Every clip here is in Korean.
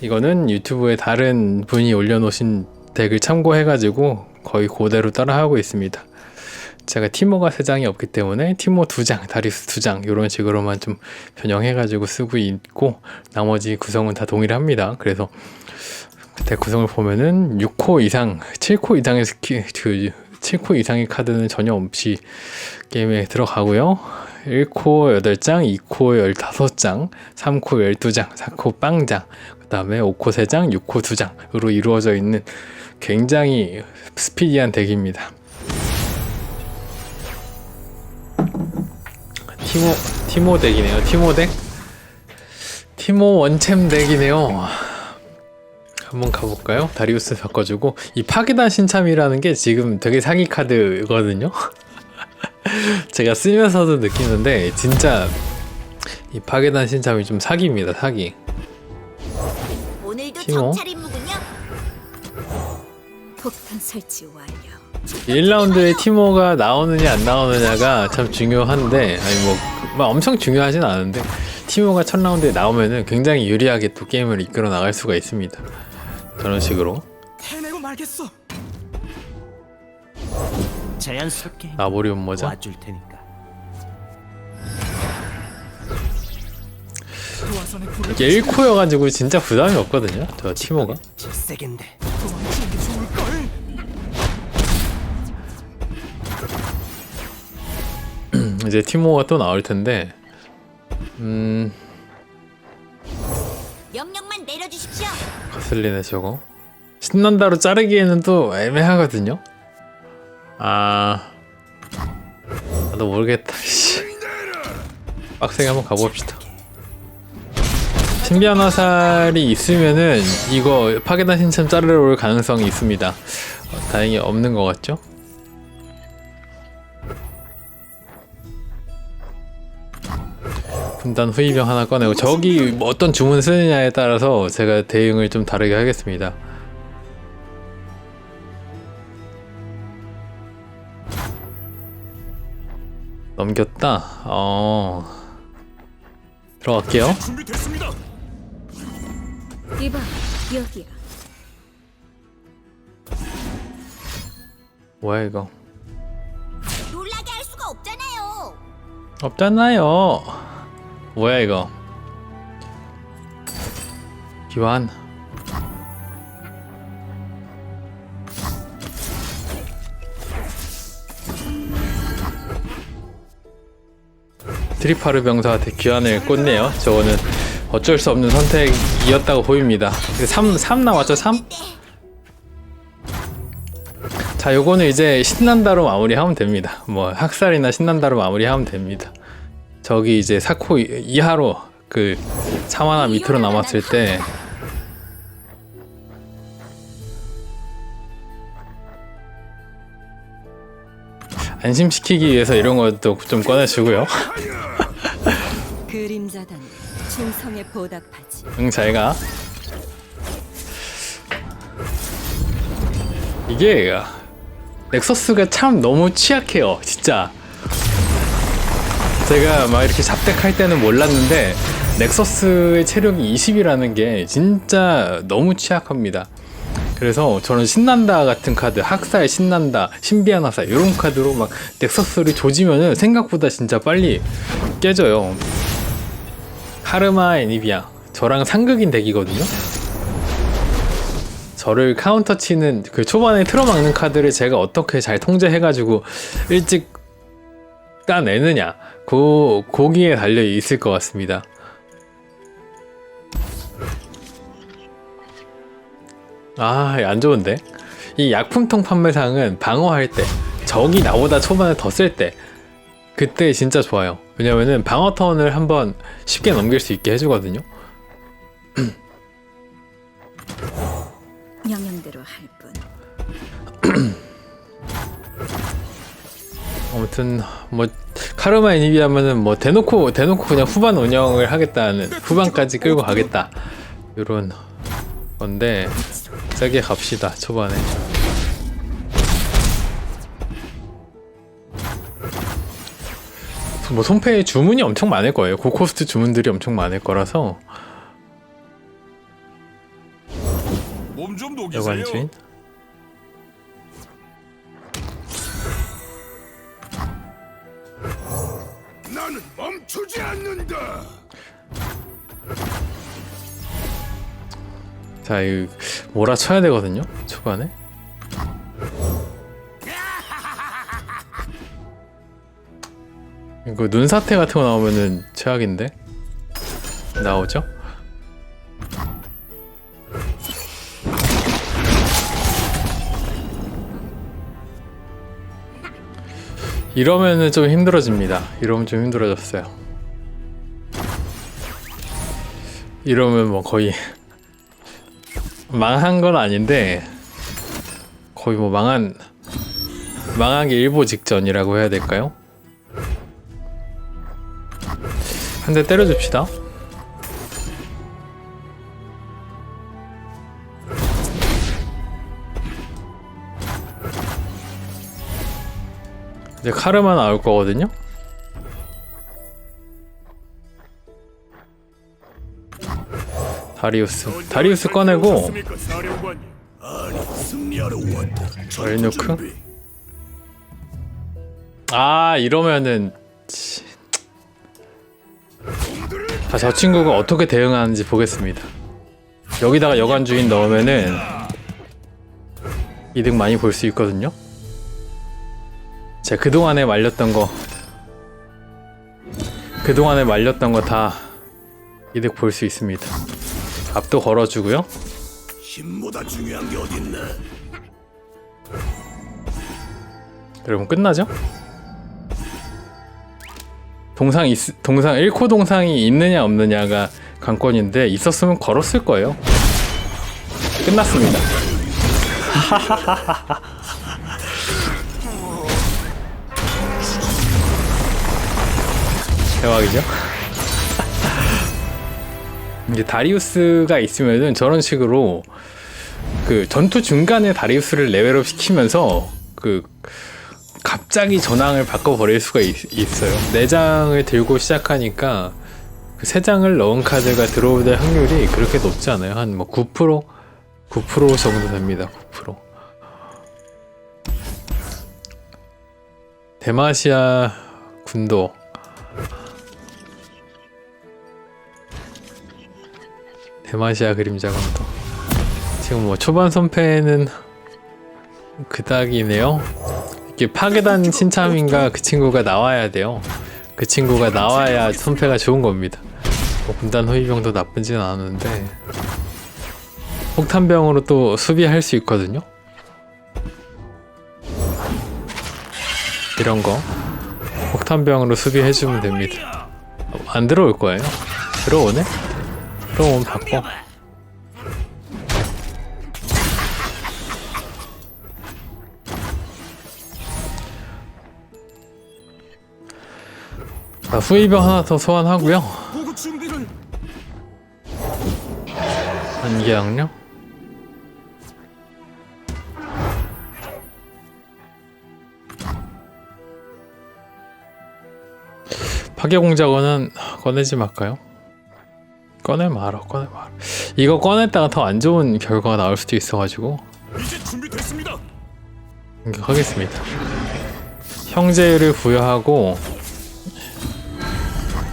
이거는 유튜브에 다른 분이 올려놓으신 덱을 참고해가지고 거의 그대로 따라하고 있습니다. 제가 티모가 세 장이 없기 때문에 티모 두 장, 다리우스 두장 이런 식으로만 좀 변형해가지고 쓰고 있고 나머지 구성은 다 동일합니다. 그래서 덱 구성을 보면은 6코 이상, 7코 이상의 스킬, 그 7코 이상의 카드는 전혀 없이 게임에 들어가고요. 1코 8장, 2코 15장, 3코 12장, 4코 빵장, 그 다음에 5코 3장, 6코 2장으로 이루어져 있는 굉장히 스피디한 덱입니다. 티모, 티모 덱이네요. 티모 덱? 티모 원챔 덱이네요. 한번 가볼까요? 다리우스 바꿔주고 이 파괴단 신참이라는 게 지금 되게 사기 카드거든요. 제가 쓰면서도 느끼는데 진짜 이 파괴단 신참이 좀 사기입니다. 사기. 폭탄 설치 완료. 1라운드에 티모가 나오느냐 안 나오느냐가 참 중요한데 아니 뭐, 뭐 엄청 중요하진 않은데 티모가 첫 라운드에 나오면은 굉장히 유리하게 또 게임을 이끌어 나갈 수가 있습니다. 저런 식으로 해내고 말겠어. 자연스럽게 나보리온 모자 와줄 테니 이게 1코여가지고 진짜 부담이 없거든요. 저 티모가 질색인데 도망치는 게 좋을 걸. 이제 티모가 또 나올 텐데 음 명령만 내려주십시오. 거슬리네 저거 신난다로 자르기에는 또 애매하거든요. 아 나도 모르겠다. 씨. 빡세게 한번 가봅시다. 신비한 화살이 있으면은 이거 파괴단 신참 자르러 올 가능성이 있습니다. 어, 다행히 없는 것 같죠? 분단 후위병 하나 꺼내고 저기 뭐 어떤 주문 쓰느냐에 따라서 제가 대응을 좀 다르게 하겠습니다. 넘겼다. 어 들어갈게요. 이봐 여기야. 뭐야 이거? 놀라게 할 수가 없잖아요. 없잖아요. 뭐야 이거? 기환. 트리파르 병사한테 귀환을 꽂네요. 저거는 어쩔 수 없는 선택이었다고 보입니다. 3, 3 나왔죠? 3? 자, 요거는 이제 신난다로 마무리하면 됩니다. 뭐 학살이나 신난다로 마무리하면 됩니다. 저기 이제 사코 이- 이하로 그 사마나 밑으로 남았을 때 안심시키기 위해서 이런 것도 좀 꺼내주고요. 그림자단 충성에 보답하지. 응, 잘 가. 이게 넥서스가 참 너무 취약해요, 진짜. 제가 막 이렇게 잡덱할 때는 몰랐는데 넥서스의 체력이 20이라는 게 진짜 너무 취약합니다. 그래서 저는 신난다 같은 카드, 학살 신난다, 신비한 화살 이런 카드로 막 넥서스를 조지면은 생각보다 진짜 빨리 깨져요. 카르마 애니비아 저랑 상극인 덱이거든요. 저를 카운터 치는 그 초반에 틀어막는 카드를 제가 어떻게 잘 통제해가지고 일찍 따내느냐 그 거기에 달려 있을 것 같습니다. 아, 안 좋은데? 이 약품통 판매상은 방어할 때, 적이 나보다 초반에 더 쓸 때, 그때 진짜 좋아요. 왜냐면은 방어 턴을 한번 쉽게 넘길 수 있게 해주거든요. 명령대로 할 뿐. 아무튼 뭐 카르마 애니비하면은 뭐 대놓고 대놓고 그냥 후반 운영을 하겠다는 후반까지 끌고 가겠다 이런 건데 세게 갑시다 초반에 뭐 손패에 주문이 엄청 많을 거예요 고코스트 주문들이 엄청 많을 거라서 몸좀 녹이세요. 여관주인 나는 멈추지 않는다. 자 이거 몰아쳐야 되거든요 초반에 이거 눈사태 같은 거 나오면은 최악인데 나오죠? 이러면은 좀 힘들어집니다 이러면 좀 힘들어졌어요 이러면 뭐 거의 망한 건 아닌데 거의 뭐 망한 망하기 일보 직전이라고 해야 될까요? 한 대 때려줍시다. 이제 카르마 나올 거거든요. 다리우스, 다리우스 꺼내고. 얼누크? 아 이러면은 치. 자, 저 친구가 어떻게 대응하는지 보겠습니다. 여기다가 여관 주인 넣으면은 이득 많이 볼 수 있거든요. 제가 그동안에 말렸던 거 그동안에 말렸던 거 다 이득 볼 수 있습니다. 앞도 걸어주고요. 힘보다 중요한 게 어딨나? 여러분 끝나죠? 동상 있, 동상 1코 동상이 있느냐 없느냐가 관건인데 있었으면 걸었을 거예요. 끝났습니다. 대박이죠? 이제 다리우스가 있으면은 저런 식으로 그 전투 중간에 다리우스를 레벨업 시키면서 그 갑자기 전황을 바꿔버릴 수가 있, 어요 내장을 들고 시작하니까 그세 장을 넣은 카드가 들어올 확률이 그렇게 높지 않아요. 한 뭐 9%? 9% 정도 됩니다. 9%. 대마시아 군도 대마시아 그림자 군도 지금 뭐 초반 선패는 그닥이네요. 파괴단 신참인가 그 친구가 나와야 돼요. 그 친구가 나와야 선패가 좋은 겁니다. 뭐 분단 호위병도 나쁘진 않은데 폭탄병으로 또 수비할 수 있거든요. 이런 거 폭탄병으로 수비해주면 됩니다. 안 들어올 거예요. 들어오네? 들어오면 바꿔. 자, 후위병 하나 더 소환하고요. 준비를 안개양요? 파괴공작원은 꺼내지 말까요? 꺼내 말아, 꺼내 말아. 이거 꺼냈다가 더 안 좋은 결과가 나올 수도 있어가지고 이제 준비됐습니다. 공격하겠습니다. 형제를 부여하고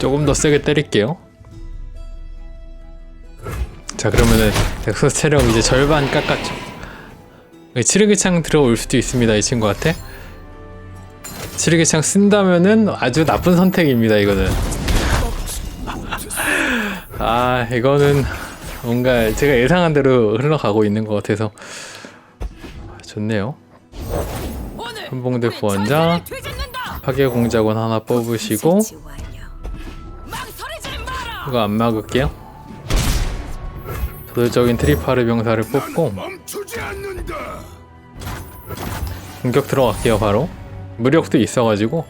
조금 더 세게 때릴게요. 자 그러면은 넥서스 체력 이제 절반 깎았죠. 치르기창 들어올 수도 있습니다 이 친구한테. 치르기창 쓴다면은 아주 나쁜 선택입니다 이거는. 아 이거는 뭔가 제가 예상한 대로 흘러가고 있는 것 같아서 좋네요. 한봉대 부원장 파괴 공작원 하나 뽑으시고 설치 완료. 이거 안 막을게요. 저돌적인 트리파르 병사를 뽑고. 공격 들어갈게요 바로. 무력도 있어가지고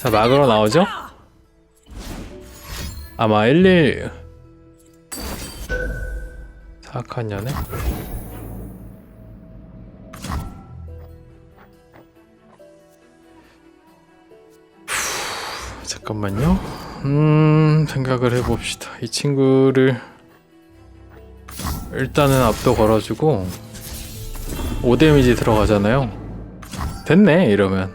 자 막으러 나오죠? 아마 11 사악한 년에 잠깐만요. 음, 생각을 해봅시다. 이 친구를 일단은 앞도 걸어주고 5 데미지 들어가잖아요. 됐네 이러면.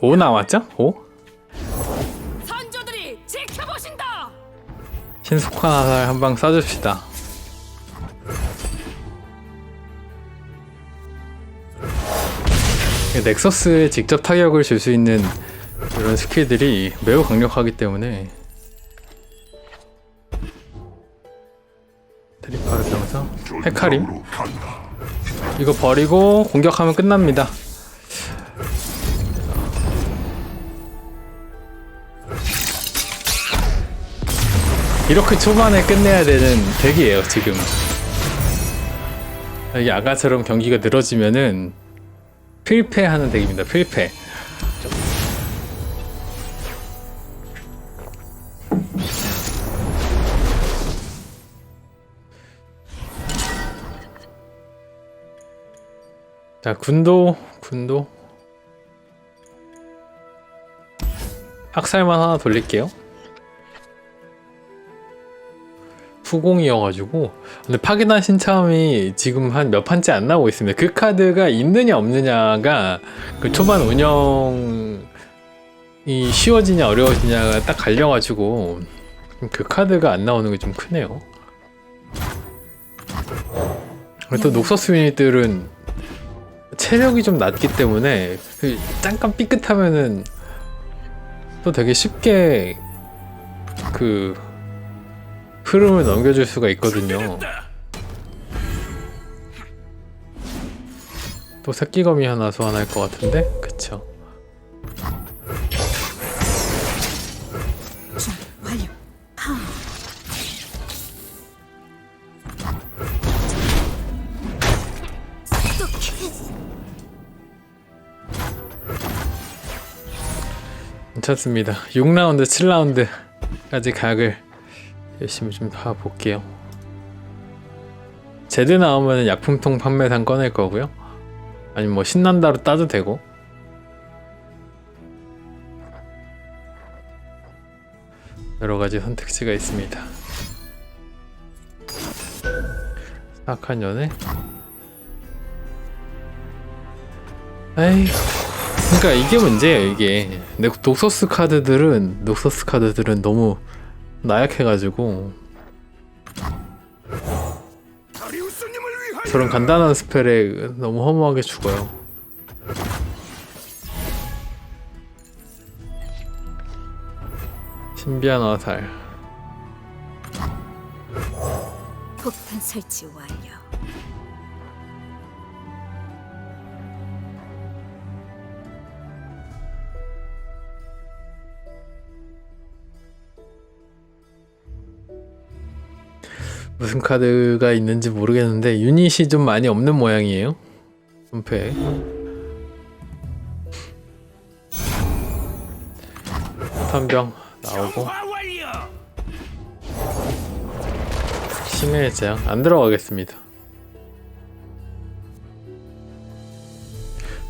오 나왔죠? 오? 신속한 화살 한 방 쏴줍시다. 넥서스에 직접 타격을 줄 수 있는 이런 스킬들이 매우 강력하기 때문에 트리파르 병사 헤카림 이거 버리고 공격하면 끝납니다. 이렇게 초반에 끝내야 되는 덱이에요 지금 아까처럼 경기가 늘어지면은 필패하는 덱입니다. 필패. 자 군도 군도. 학살만 하나 돌릴게요 후공이어가지고 근데 파괴단 신참이 지금 한 몇 판째 안 나오고 있습니다. 그 카드가 있느냐 없느냐가 그 초반 운영이 쉬워지냐 어려워지냐가 딱 갈려가지고 그 카드가 안 나오는 게 좀 크네요. 또 녹서스 유닛들은 체력이 좀 낮기 때문에 그 잠깐 삐끗하면은 또 되게 쉽게 그 흐름을 넘겨줄 수가 있거든요. 또 새끼거미 하나 소환할 것 같은데? 그쵸. 괜찮습니다. 6라운드, 7라운드까지 각을 열심히 좀 봐볼게요. 제드 나오면 약품통 판매상 꺼낼 거고요. 아니면 뭐 신난다로 따도 되고. 여러 가지 선택지가 있습니다. 사악한 연애? 에이, 그러니까 이게 문제예요. 이게 근데 녹서스 카드들은 녹서스 카드들은 너무 나약해가지고 저런 간단한 스펠에 너무 허무하게 죽어요. 신비한 화살. 폭탄 설치 완료. 무슨 카드가 있는지 모르겠는데 유닛이 좀 많이 없는 모양이에요. 분패. 탄병 나오고. 심해의 재앙 안 들어가겠습니다.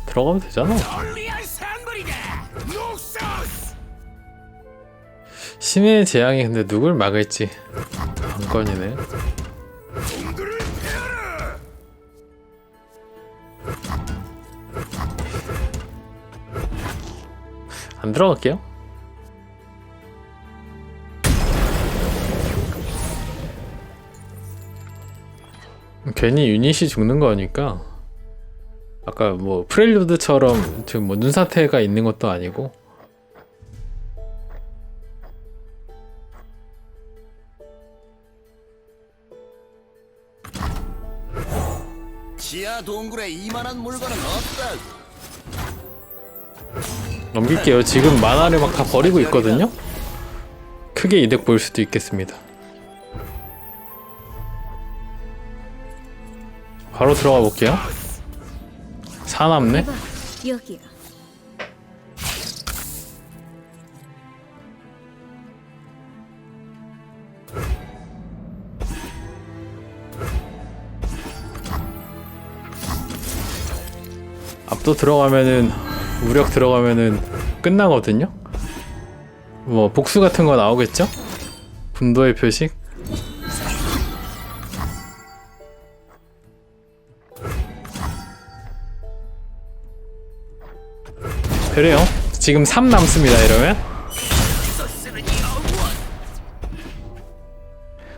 들어가면 되잖아. 심해의 재앙이 근데 누굴 막을지 패하라. 안 들어갈게요. 괜히 유닛이 죽는 거니까 아까 뭐 프렐류드처럼 지금 뭐 눈사태가 있는 것도 아니고 동굴에 이만한 물건은 없다. 넘길게요. 지금 만화를 막 다 버리고 있거든요. 크게 이득 볼 수도 있겠습니다. 바로 들어가 볼게요. 사남네. 봐, 여기야. 앞도 들어가면은 우력 들어가면은 끝나거든요. 뭐 복수 같은 거 나오겠죠? 분도의 표식? 그래요. 지금 3 남습니다. 이러면.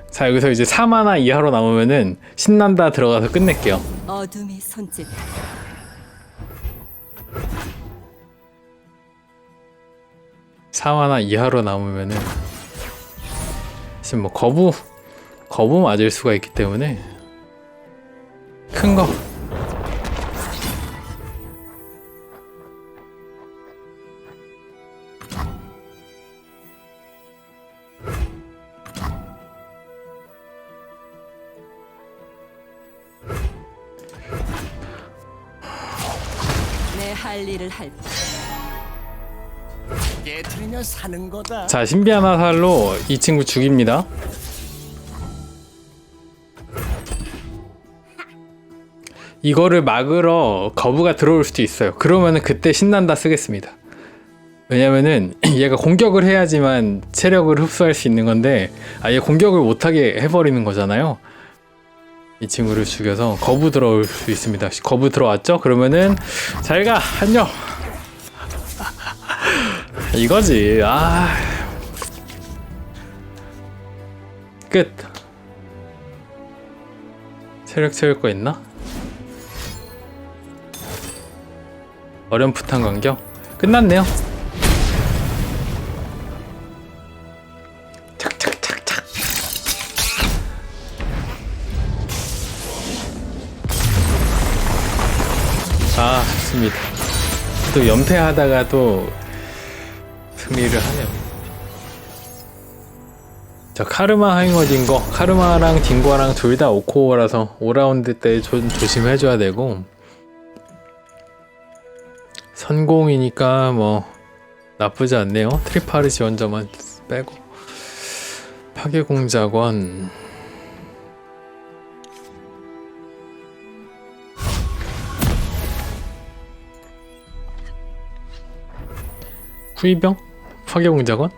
자 여기서 이제 3 하나 이하로 남으면은 신난다 들어가서 끝낼게요. 어둠이 손짓. 삼 하나 이하로 남으면은 지금 뭐 거부 거부 맞을 수가 있기 때문에 큰 거. 내 할 일을 할 뿐. 깨트리면 사는 거다. 자 신비한 화살로 이 친구 죽입니다. 이거를 막으러 거부가 들어올 수도 있어요. 그러면은 그때 신난다 쓰겠습니다. 왜냐면은 얘가 공격을 해야지만 체력을 흡수할 수 있는 건데 아예 공격을 못하게 해버리는 거잖아요. 이 친구를 죽여서 거부 들어올 수 있습니다. 거부 들어왔죠? 그러면은 잘가 안녕. 이거지. 아. 끝. 체력 채울 거 있나? 어렴풋한 간격? 끝났네요. 착착착착. 아, 좋습니다. 또 연패하다가 또 승리를 하네요. 자 카르마 하잉어 딩거. 카르마랑 딩거랑 둘 다 오코어라서 5라운드 때좀 조심해줘야 되고. 선공이니까 뭐 나쁘지 않네요. 트리파르 지원자만 빼고. 파괴공작원. 후이병? 파괴공작원?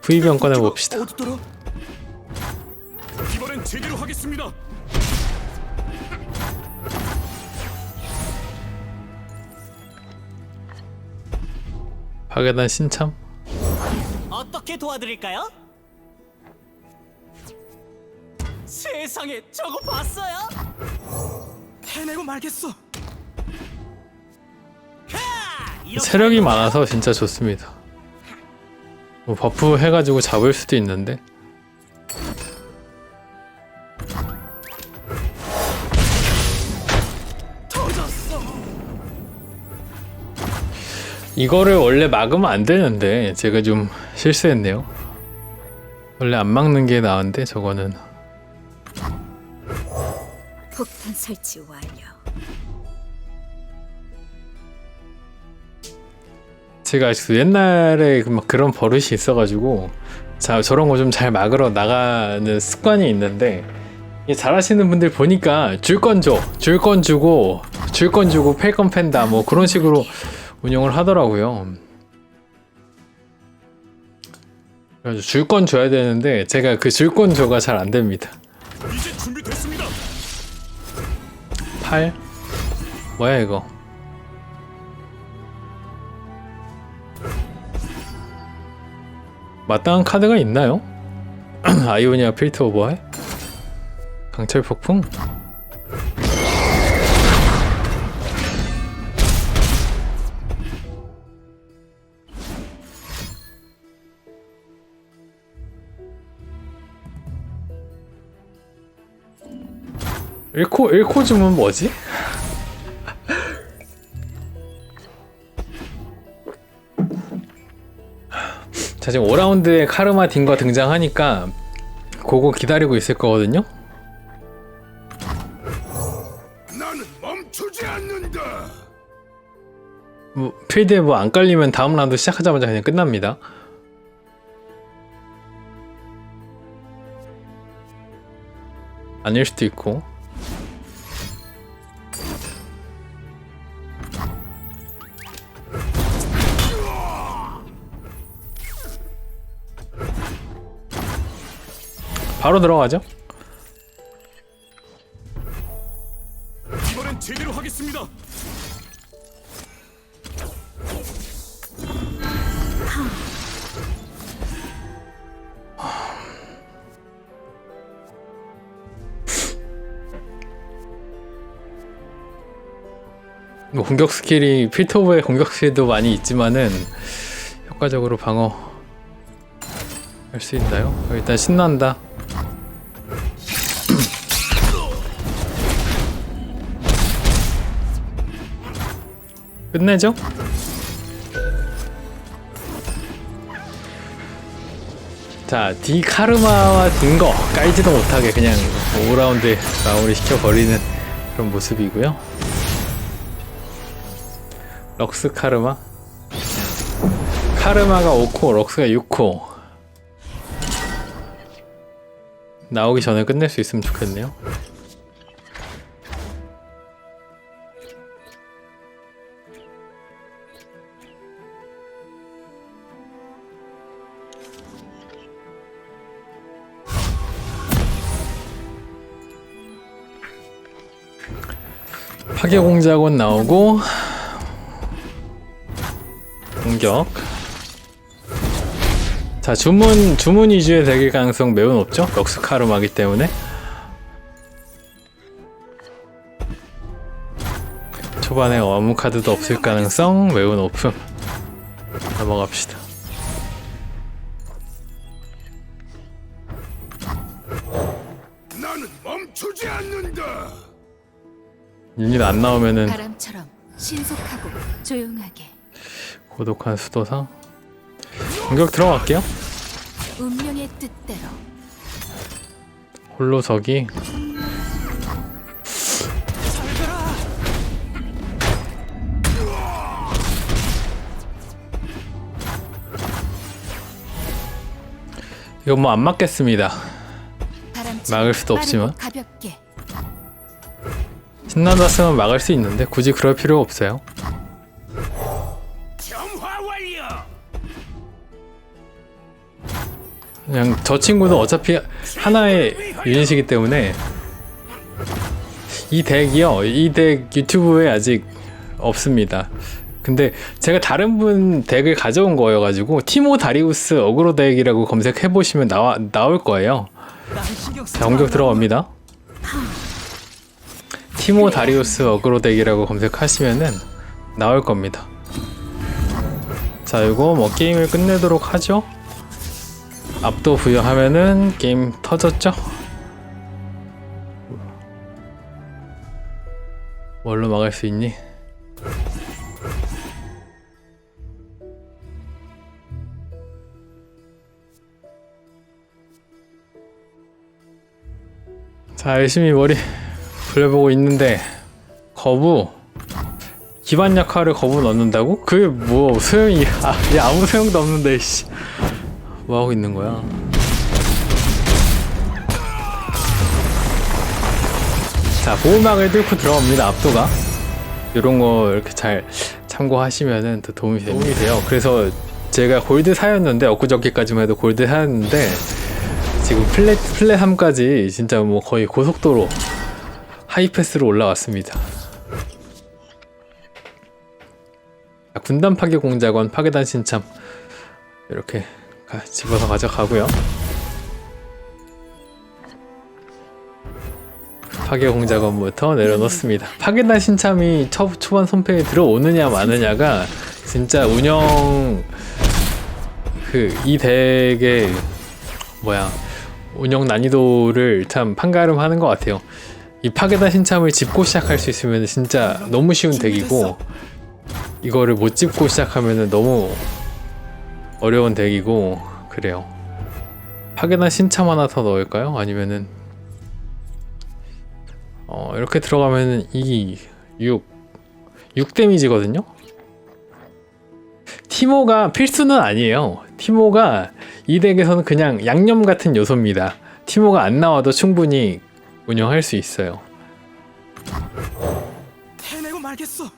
후이병 꺼내봅시다? 이번엔 제대로 하겠습니다. 파괴단 신참? 어떻게 도와드릴까요? 세상에 저거 봤어요? 해내고 말겠어. 체력이 많아서 진짜 좋습니다. 뭐 버프 해가지고 잡을 수도 있는데. 이거를 원래 막으면 안 되는데 제가 좀 실수했네요. 원래 안 막는 게 나은데 저거는. 폭탄 설치 완료. 제가 아직도 옛날에 그막 그런 버릇이 있어가지고 자 저런 거 좀 잘 막으러 나가는 습관이 있는데 잘하시는 분들 보니까 줄 건 줘, 줄 건 주고 줄 건 주고 팰 건 팬다 뭐 그런 식으로 운영을 하더라고요. 그래서 줄 건 줘야 되는데 제가 그 줄 건 줘가 잘 안 됩니다. 이제 준비됐습니다. 8 뭐야 이거? 마땅한 카드가 있나요? 아이오니아 필터 오버해? 강철 폭풍? 일코 일코 주문 뭐지? 자 지금 5라운드에 카르마 딩거 등장하니까 그거 기다리고 있을 거거든요. 나는 멈추지 않는다. 뭐, 필드에 뭐 안 깔리면 다음 라운드 시작하자마자 그냥 끝납니다. 아닐 수도 있고. 바로 들어가죠. 이번엔 제대로 하겠습니다. 뭐 공격 스킬이 필터브의 공격 스킬도 많이 있지만은 효과적으로 방어 할 수 있나요? 어, 일단 신난다. 끝내죠? 자, 디 카르마와 딩거 깔지도 못하게 그냥 5라운드에 마무리 시켜버리는 그런 모습이고요. 럭스 카르마 카르마가 5코 럭스가 6코 나오기 전에 끝낼 수 있으면 좋겠네요 파괴 공작원 나오고 공격. 자 주문 주문 위주의 대길 가능성 매우 높죠. 럭스 카르마기 때문에. 초반에 아무 카드도 없을 가능성 매우 높음. 넘어갑시다. 유닛 안 나오면은 바람처럼 신속하고 조용하게 고독한 수도상. 공격 들어갈게요. 운명의 뜻대로 홀로 서기. 이거 뭐 안 맞겠습니다. 바람처럼 막을 수도 없지만. 빠르고 가볍게 쓰면 막을 수 있는데 굳이 그럴 필요 없어요. 그냥 저 친구도 어차피 하나의 유닛이기 때문에 이 덱이요. 이 덱 유튜브에 아직 없습니다. 근데 제가 다른 분 덱을 가져온 거여 가지고 티모 다리우스 어그로 덱이라고 검색해 보시면 나와 나올 거예요. 자, 공격 마. 들어갑니다. 티모 다리우스 어그로 덱이라고 검색하시면은 나올 겁니다. 자, 이거 뭐 게임을 끝내도록 하죠. 압도 부여하면은 게임 터졌죠? 뭘로 막을 수 있니? 자, 열심히 머리 굴려보고 있는데 거부 기반 역할을 거부 넣는다고? 그게 뭐 소용이 아, 얘 아무 소용도 없는데 씨. 뭐 하고 있는 거야? 자 보호막을 뚫고 들어갑니다 압도가 이런 거 이렇게 잘 참고하시면은 더 도움이, 됩- 도움이 돼요 그래서 제가 골드 사였는데 엊그저께까지만 해도 골드 사였는데 지금 플랫 플랫 3까지 진짜 뭐 거의 고속도로 하이패스로 올라왔습니다 자, 군단 파괴 공작원 파괴단 신참 이렇게 가- 집어서 가져가고요. 파괴 공작원부터 내려놓습니다. 파괴단 신참이 초, 초반 손패에 들어오느냐 마느냐가 진짜 운영 그 이 덱의 뭐야 운영 난이도를 참 판가름하는 것 같아요. 이 파괴단 신참을 짚고 시작할 수 있으면 진짜 너무 쉬운 덱이고 이거를 못 짚고 시작하면 너무 어려운 덱이고 그래요. 파괴단 신참 하나 더 넣을까요? 아니면은 어 이렇게 들어가면은 2, 6, 6 데미지거든요. 티모가 필수는 아니에요. 티모가 이 덱에서는 그냥 양념 같은 요소입니다. 티모가 안 나와도 충분히 운영할 수 있어요. 해내고 말겠어.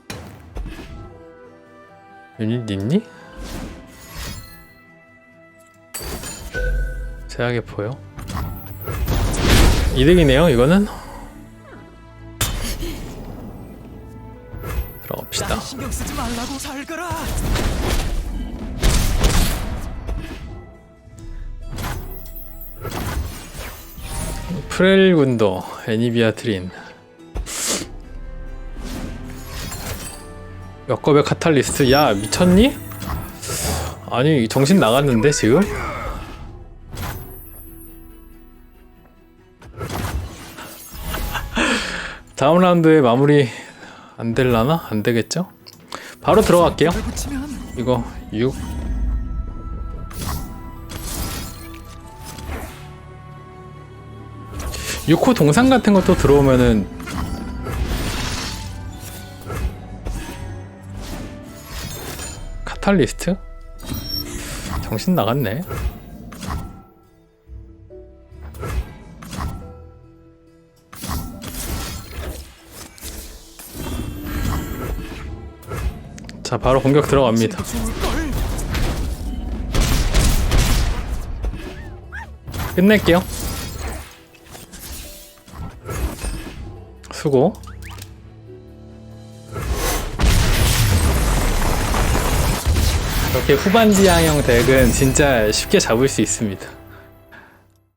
유닛 있니? 제약에 보여? 이득이네요 이거는 들어갑시다 난 신경 쓰지 말라고 살거라. 프렐 군도 애니비아 트린 역겁의 카탈리스트 야 미쳤니? 아니 정신 나갔는데 지금? 다음 라운드에 마무리 안 될라나? 안 되겠죠? 바로 들어갈게요 이거 6 6호 동상 같은 것도 들어오면은 카탈리스트? 정신 나갔네. 자, 바로 공격 들어갑니다. 끝낼게요. 수고. 이렇게 후반지향형 덱은 진짜 쉽게 잡을 수 있습니다.